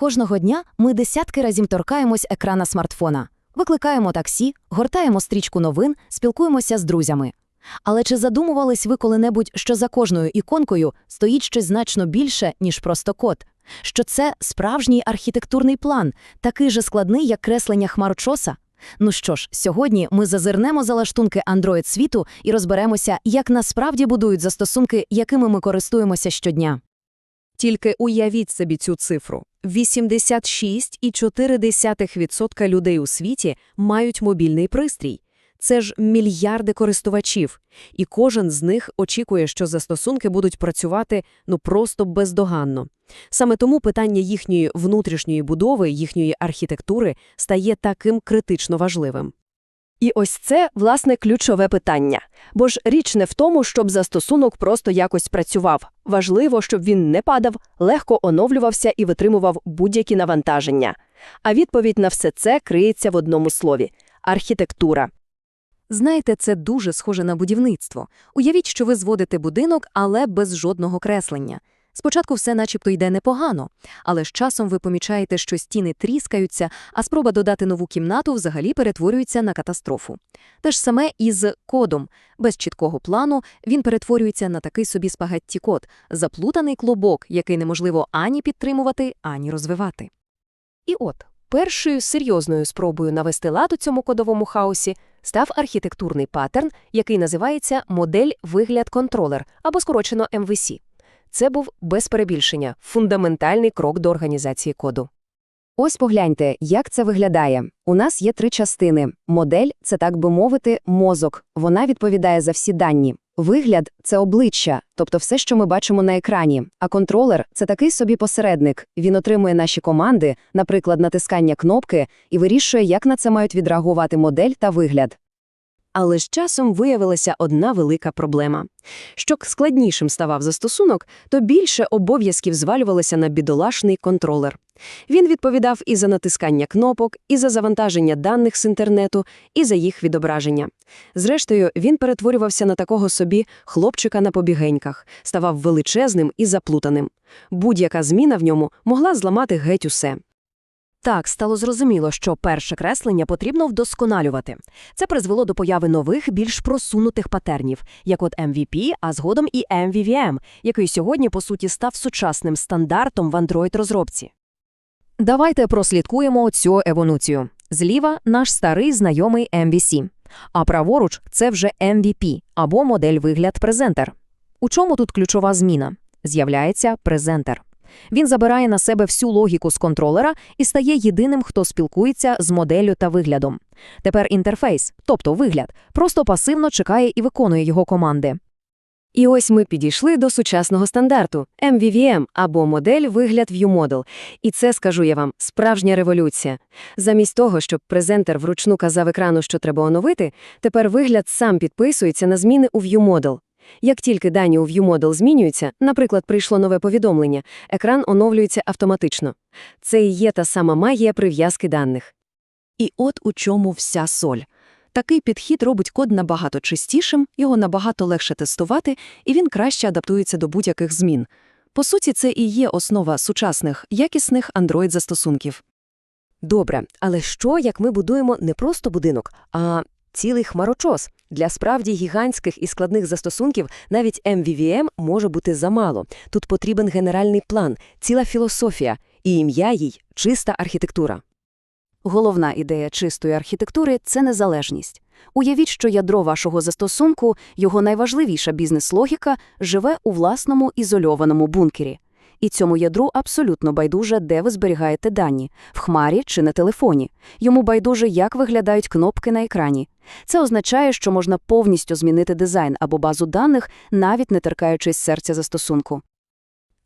Кожного дня ми десятки разів торкаємось екрана смартфона, викликаємо таксі, гортаємо стрічку новин, спілкуємося з друзями. Але чи задумувались ви коли-небудь, що за кожною іконкою стоїть щось значно більше, ніж просто код? Що це справжній архітектурний план, такий же складний, як креслення хмарочоса? Ну що ж, сьогодні ми зазирнемо за лаштунки Android світу і розберемося, як насправді будують застосунки, якими ми користуємося щодня. Тільки уявіть собі цю цифру. 86,4% людей у світі мають мобільний пристрій. Це ж мільярди користувачів. І кожен з них очікує, що застосунки будуть працювати ну просто бездоганно. Саме тому питання їхньої внутрішньої будови, їхньої архітектури стає таким критично важливим. І ось це, власне, ключове питання. Бо ж річ не в тому, щоб застосунок просто якось працював. Важливо, щоб він не падав, легко оновлювався і витримував будь-які навантаження. А відповідь на все це криється в одному слові – архітектура. Знаєте, це дуже схоже на будівництво. Уявіть, що ви зводите будинок, але без жодного креслення. Спочатку все начебто йде непогано, але з часом ви помічаєте, що стіни тріскаються, а спроба додати нову кімнату взагалі перетворюється на катастрофу. Те ж саме і з кодом. Без чіткого плану він перетворюється на такий собі спагетті-код, заплутаний клубок, який неможливо ані підтримувати, ані розвивати. І от, першою серйозною спробою навести лад у цьому кодовому хаосі став архітектурний паттерн, який називається модель-вигляд-контролер або скорочено MVC. Це був без перебільшення фундаментальний крок до організації коду. Ось погляньте, як це виглядає. У нас є три частини. Модель – це, так би мовити, мозок. Вона відповідає за всі дані. Вигляд – це обличчя, тобто все, що ми бачимо на екрані. А контролер – це такий собі посередник. Він отримує наші команди, наприклад, натискання кнопки, і вирішує, як на це мають відреагувати модель та вигляд. Але з часом виявилася одна велика проблема. Що складнішим ставав застосунок, то більше обов'язків звалювалося на бідолашний контролер. Він відповідав і за натискання кнопок, і за завантаження даних з інтернету, і за їх відображення. Зрештою, він перетворювався на такого собі хлопчика на побігеньках, ставав величезним і заплутаним. Будь-яка зміна в ньому могла зламати геть усе. Так, стало зрозуміло, що перше креслення потрібно вдосконалювати. Це призвело до появи нових, більш просунутих патернів, як от MVP, а згодом і MVVM, який сьогодні, по суті, став сучасним стандартом в Android-розробці. Давайте прослідкуємо цю еволюцію. Зліва – наш старий знайомий MVC, а праворуч – це вже MVP, або модель-вигляд презентер. У чому тут ключова зміна? З'являється презентер. Він забирає на себе всю логіку з контролера і стає єдиним, хто спілкується з моделлю та виглядом. Тепер інтерфейс, тобто вигляд, просто пасивно чекає і виконує його команди. І ось ми підійшли до сучасного стандарту MVVM або модель вигляд ViewModel. І це, скажу я вам, справжня революція. Замість того, щоб презентер вручну казав екрану, що треба оновити, тепер вигляд сам підписується на зміни у ViewModel. Як тільки дані у ViewModel змінюються, наприклад, прийшло нове повідомлення, екран оновлюється автоматично. Це і є та сама магія прив'язки даних. І от у чому вся соль. Такий підхід робить код набагато чистішим, його набагато легше тестувати, і він краще адаптується до будь-яких змін. По суті, це і є основа сучасних, якісних Android-застосунків. Добре, але що, як ми будуємо не просто будинок, а цілий хмарочос? Для справді гігантських і складних застосунків навіть MVVM може бути замало. Тут потрібен генеральний план, ціла філософія, і ім'я їй – чиста архітектура. Головна ідея чистої архітектури – це незалежність. Уявіть, що ядро вашого застосунку, його найважливіша бізнес-логіка, живе у власному ізольованому бункері. І цьому ядру абсолютно байдуже, де ви зберігаєте дані – в хмарі чи на телефоні. Йому байдуже, як виглядають кнопки на екрані. Це означає, що можна повністю змінити дизайн або базу даних, навіть не торкаючись серця застосунку.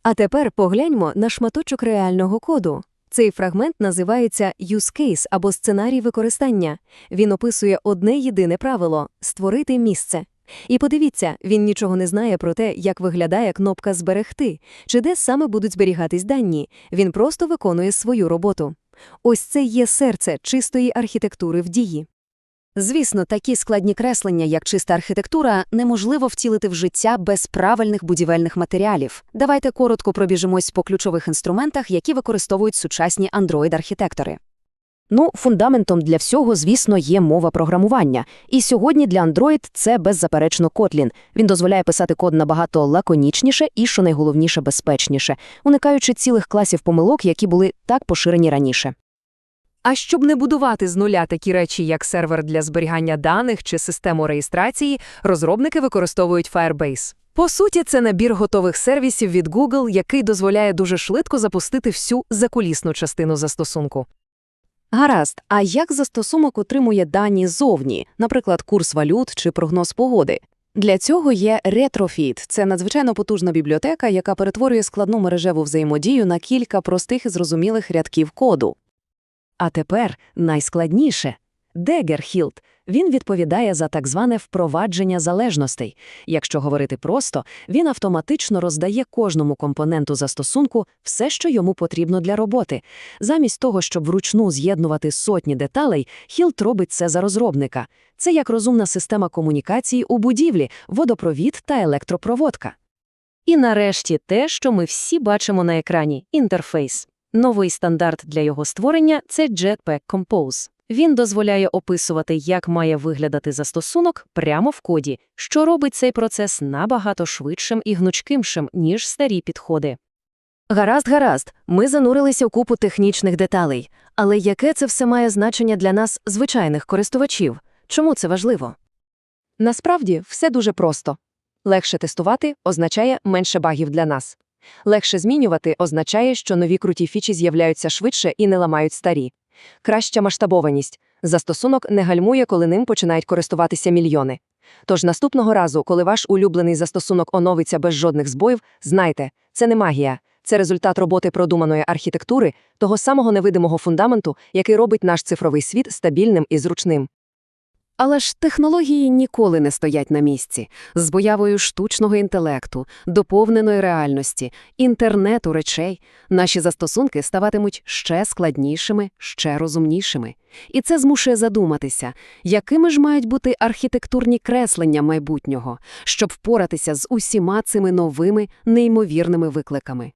А тепер погляньмо на шматочок реального коду. Цей фрагмент називається «use case» або сценарій використання. Він описує одне єдине правило – створити місце. І подивіться, він нічого не знає про те, як виглядає кнопка «Зберегти» чи де саме будуть зберігатись дані. Він просто виконує свою роботу. Ось це є серце чистої архітектури в дії. Звісно, такі складні креслення, як чиста архітектура, неможливо втілити в життя без правильних будівельних матеріалів. Давайте коротко пробіжимось по ключових інструментах, які використовують сучасні Android-архітектори. Ну, фундаментом для всього, звісно, є мова програмування. І сьогодні для Android це беззаперечно Kotlin. Він дозволяє писати код набагато лаконічніше і, що найголовніше, безпечніше, уникаючи цілих класів помилок, які були так поширені раніше. А щоб не будувати з нуля такі речі, як сервер для зберігання даних чи систему реєстрації, розробники використовують Firebase. По суті, це набір готових сервісів від Google, який дозволяє дуже швидко запустити всю закулісну частину застосунку. Гаразд, а як застосунок отримує дані зовні, наприклад, курс валют чи прогноз погоди? Для цього є Retrofit – це надзвичайно потужна бібліотека, яка перетворює складну мережеву взаємодію на кілька простих і зрозумілих рядків коду. А тепер найскладніше – Daggerhilt. Він відповідає за так зване впровадження залежностей. Якщо говорити просто, він автоматично роздає кожному компоненту застосунку все, що йому потрібно для роботи. Замість того, щоб вручну з'єднувати сотні деталей, Hilt робить це за розробника. Це як розумна система комунікації у будівлі, водопровід та електропроводка. І нарешті те, що ми всі бачимо на екрані – інтерфейс. Новий стандарт для його створення – це Jetpack Compose. Він дозволяє описувати, як має виглядати застосунок прямо в коді, що робить цей процес набагато швидшим і гнучкимшим, ніж старі підходи. Гаразд, гаразд, ми занурилися у купу технічних деталей. Але яке це все має значення для нас, звичайних користувачів? Чому це важливо? Насправді, все дуже просто. Легше тестувати означає менше багів для нас. Легше змінювати означає, що нові круті фічі з'являються швидше і не ламають старі. Краща масштабованість. Застосунок не гальмує, коли ним починають користуватися мільйони. Тож наступного разу, коли ваш улюблений застосунок оновиться без жодних збоїв, знайте, це не магія, це результат роботи продуманої архітектури, того самого невидимого фундаменту, який робить наш цифровий світ стабільним і зручним. Але ж технології ніколи не стоять на місці. З появою штучного інтелекту, доповненої реальності, інтернету речей, наші застосунки ставатимуть ще складнішими, ще розумнішими. І це змушує задуматися, якими ж мають бути архітектурні креслення майбутнього, щоб впоратися з усіма цими новими, неймовірними викликами.